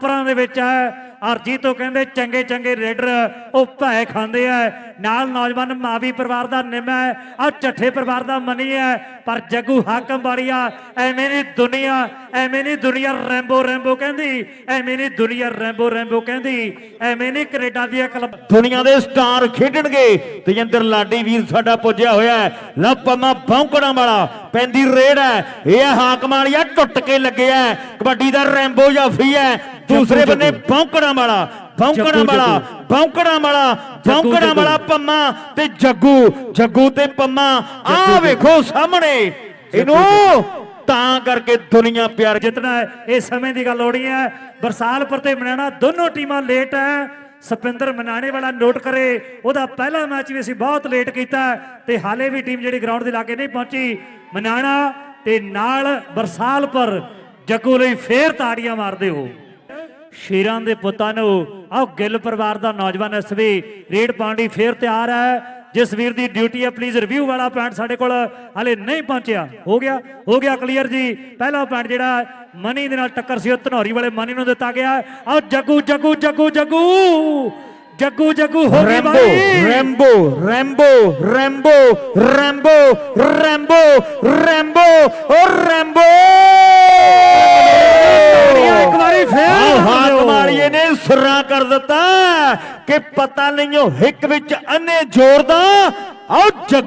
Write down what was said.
ਟੌਪਰਾਂ ਦੇ ਵਿੱਚ ਹੈ। ਅਰਜੀ ਤੋਂ ਕਹਿੰਦੇ ਚੰਗੇ ਚੰਗੇ ਰੇਡਰ ਉਹ ਭੈ ਖਾਂਦੇ ਆ। ਨਾਲ ਨੌਜਵਾਨ ਮਾਵੀ ਪਰਿਵਾਰ ਦਾ ਨਿੰਮ ਹੈ। ਆ ਚੱਠੇ ਪਰਿਵਾਰ ਦਾ ਮਨੀ ਹੈ। ਪਰ ਜੱਗੂ ਹਾਕਮ ਵਾਲੀਆ, ਐਵੇਂ ਨਹੀਂ ਦੁਨੀਆ, ਐਵੇਂ ਨਹੀਂ ਦੁਨੀਆ ਰੈਂਬੋ ਰੈਂਬੋ ਕਹਿੰਦੀ, ਐਵੇਂ ਨਹੀਂ ਦੁਨੀਆ ਰੈਂਬੋ ਰੈਂਬੋ ਕਹਿੰਦੀ, ਐਵੇਂ ਨਹੀਂ ਕੈਨੇਡਾ ਦੀਆਂ ਕਲੱਬ ਦੁਨੀਆ ਦੇ ਸਟਾਰ ਖੇਡਣਗੇ। ਤੇਜਿੰਦਰ ਲਾਡੀ ਵੀਰ ਸਾਡਾ ਪੁੱਜਿਆ ਹੋਇਆ ਹੈ। ਲਓ ਬੌਂਕੜਾਂ ਵਾਲਾ ਪੈਂਦੀ ਰੇਡ ਹੈ। ਇਹ ਹਾਕਮ ਵਾਲੀਆ ਟੁੱਟ ਕੇ ਲੱਗਿਆ ਹੈ। ਕਬੱਡੀ ਦਾ ਰੈਂਬੋ ਜਾਫੀ ਹੈ। ਦੂਸਰੇ ਬੰਨੇ ਬੌਂਕੜਾਂ ਵਾਲਾ ਬੌਂਕੜਾਂ ਵਾਲਾ। ਬੌਂਕੜਾਂ ਵਾਲਾ ਬੌਂਕੜਾਂ। ਵਾਲਾ ਪੰਮਾ ਤੇ ਜੱਗੂ ਜੱਗੂ ਤੇ ਪੰਮਾ। ਜੱਗੂ। ਵੇਖੋ ਸਾਹਮਣੇ ਇਹਨੂੰ ਤਾਂ ਕਰਕੇ ਦੁਨੀਆ ਪਿਆਰ ਜਿੱਤਣਾ ਹੈ ਇਹ ਸਮੇਂ ਦੀ ਗੱਲ ਹੋਣੀ ਹੈ। ਬਰਸਾਲਪੁਰ ਤੇ ਮਨਾਣਾ ਦੋਨੋਂ ਟੀਮਾਂ ਲੇਟ ਹੈ। ਸਪਿੰਦਰ ਮਨਾਣੇ ਵਾਲਾ ਨੋਟ ਕਰੇ ਉਹਦਾ ਪਹਿਲਾ ਮੈਚ ਵੀ ਅਸੀਂ ਬਹੁਤ ਲੇਟ ਕੀਤਾ ਤੇ ਹਾਲੇ ਵੀ ਟੀਮ ਜਿਹੜੀ ਗਰਾਊਂਡ ਦੇ ਲਾਗੇ ਨਹੀਂ ਪਹੁੰਚੀ। ਮਨਾਣਾ ਤੇ ਨਾਲ ਬਰਸਾਲਪੁਰ ਜੱਗੂ ਲਈ ਫੇਰ ਤਾੜੀਆਂ ਮਾਰਦੇ ਹੋ। ਸ਼ੇਰਾਂ ਦੇ ਪੁੱਤਾਂ ਨੂੰ। ਆਹ ਗਿੱਲ ਪਰਿਵਾਰ ਦਾ ਨੌਜਵਾਨ ਐਸਵੀ ਰੇਡ ਪਾਉਂਦੀ ਫੇਰ ਤਿਆਰ ਹੈ। ਜਿਸ ਵੀਰ ਦੀ ਡਿਊਟੀ ਹੈ ਪਲੀਜ਼ ਰਿਵਿਊ ਵਾਲਾ ਪੁਆਇੰਟ ਸਾਡੇ ਕੋਲ ਹਲੇ ਨਹੀਂ ਪਹੁੰਚਿਆ। ਹੋ ਗਿਆ ਹੋ ਗਿਆ ਕਲੀਅਰ ਜੀ। ਪਹਿਲਾ ਪੁਆਇੰਟ ਜਿਹੜਾ ਮਨੀ ਦੇ ਨਾਲ ਟੱਕਰ ਸੀ ਉਹ ਧਨੌਰੀ ਵਾਲੇ ਮਨੀ ਨੂੰ ਦਿੱਤਾ ਗਿਆ। ਆਹ ਜੱਗੂ ਜੱਗੂ ਜੱਗੂ ਜੱਗੂ। ਜੱਗੂ ਜੱਗੂ ਹੋ ਗਈ ਰੈਂਬੋ ਬਾਈ। Rambo Rambo Rambo Rambo Rambo Rambo ਓ ਰੈਂਬੋ ਇੱਕ ਵਾਰੀ ਫੇਰ ਆਹ ਦੱਸ ਦਿਓ। ਹਾਕਮ ਵਾਲੀਏ ਨੇ ਸੁਰਾ ਕਰ ਦਿੱਤਾ ਕਿ ਪਤਾ ਨਹੀਂ ਉਹ ਹਿੱਕ ਵਿੱਚ ਅੰਨੇ ਜ਼ੋਰ ਦਾ ਆਓ ਜੱਗ